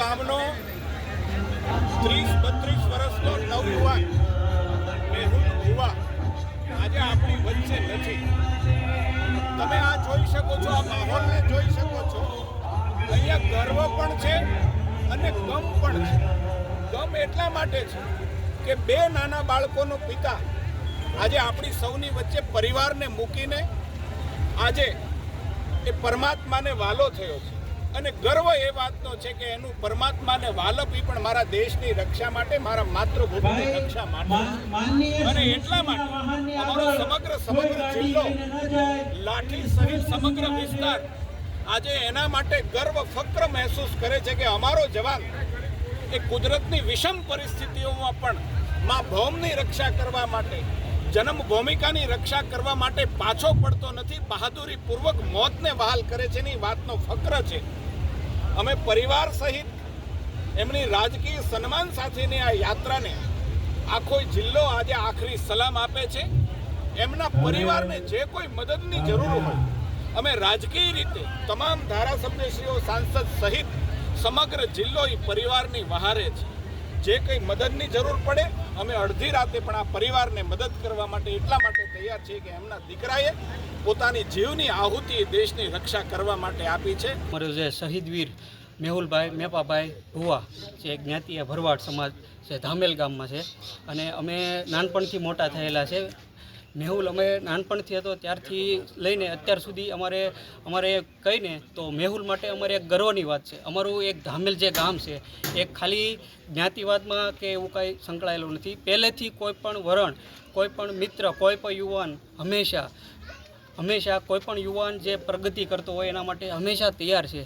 ગામનો ત્રીસ, બત્રીસ વર્ષનો નવયુવાન મેહુલ યુવા આજે આપણી વચ્ચે નથી. તમે આ જોઈ શકો છો, આ માહોલને જોઈ શકો છો. અહીંયા ગર્વ પણ છે અને ગમ પણ છે. ગમ એટલા માટે છે કે બે નાના બાળકોનો પિતા આજે આપણી સૌની વચ્ચે પરિવારને મૂકીને આજે એ પરમાત્માને વાલો થયો છે. અને ગર્વ એ વાતનો છે કે એનું પરમાત્માને વાલપી પણ મારા દેશની રક્ષા માટે મારા માતૃભૂમિની રક્ષા માટે. અને એટલા માટે અમારો સમગ્ર સમગ્ર જિલ્લો લાઠી સહિત સમગ્ર વિસ્તાર આજે એના માટે ગર્વ ફક્ર મહેસૂસ કરે છે કે અમારો જવાન એ કુદરતની વિષમ પરિસ્થિતિઓમાં પણ મા ભૌમની રક્ષા કરવા માટે જન્મ ભૂમિકાની રક્ષા કરવા માટે પાછો પડતો નથી. બહાદુરીપૂર્વક મોતને વહાલ કરે છે એની વાતનો ફક્ર છે. અમે પરિવાર સહિત એમની રાજકીય સન્માન સાથેની આ યાત્રાને આખો જિલ્લો આજે આખરી સલામ આપે છે. એમના પરિવારને જે કોઈ મદદની જરૂર હોય અમે રાજકીય રીતે તમામ ધારાસભ્યશ્રીઓ સાંસદ સહિત સમગ્ર જિલ્લો એ પરિવારની વહારે છે. જે કંઈ મદદની જરૂર પડે, અમે અડધી રાતે પણ આ પરિવારને મદદ કરવા માટે એટલા માટે તૈયાર છીએ કે એમના દીકરાએ પોતાની જીવની આહુતિ દેશની રક્ષા કરવા માટે આપી છે. મારો જે શહીદ વીર મેહુલભાઈ, મેપાભાઈ ભુવા જે જ્ઞાતિય ભરવાડ સમાજ છે, ધામેલ ગામમાં છે. અને અમે નાનપણથી મોટા થયેલા છે. મેહુલ અમે નાનપણથી હતો, ત્યારથી લઈને અત્યાર સુધી અમારે અમારે કહીને તો મેહુલ માટે અમારે એક ગર્વની વાત છે. અમારું એક ધામેલ જે ગામ છે, એ ખાલી જ્ઞાતિવાદમાં કે એવું કાંઈ સંકળાયેલું નથી. પહેલેથી કોઈ પણ વરણ, કોઈ પણ મિત્ર, કોઈ પણ યુવાન હંમેશા હંમેશા કોઈ પણ યુવાન જે પ્રગતિ કરતો હોય એના માટે હંમેશા તૈયાર છે.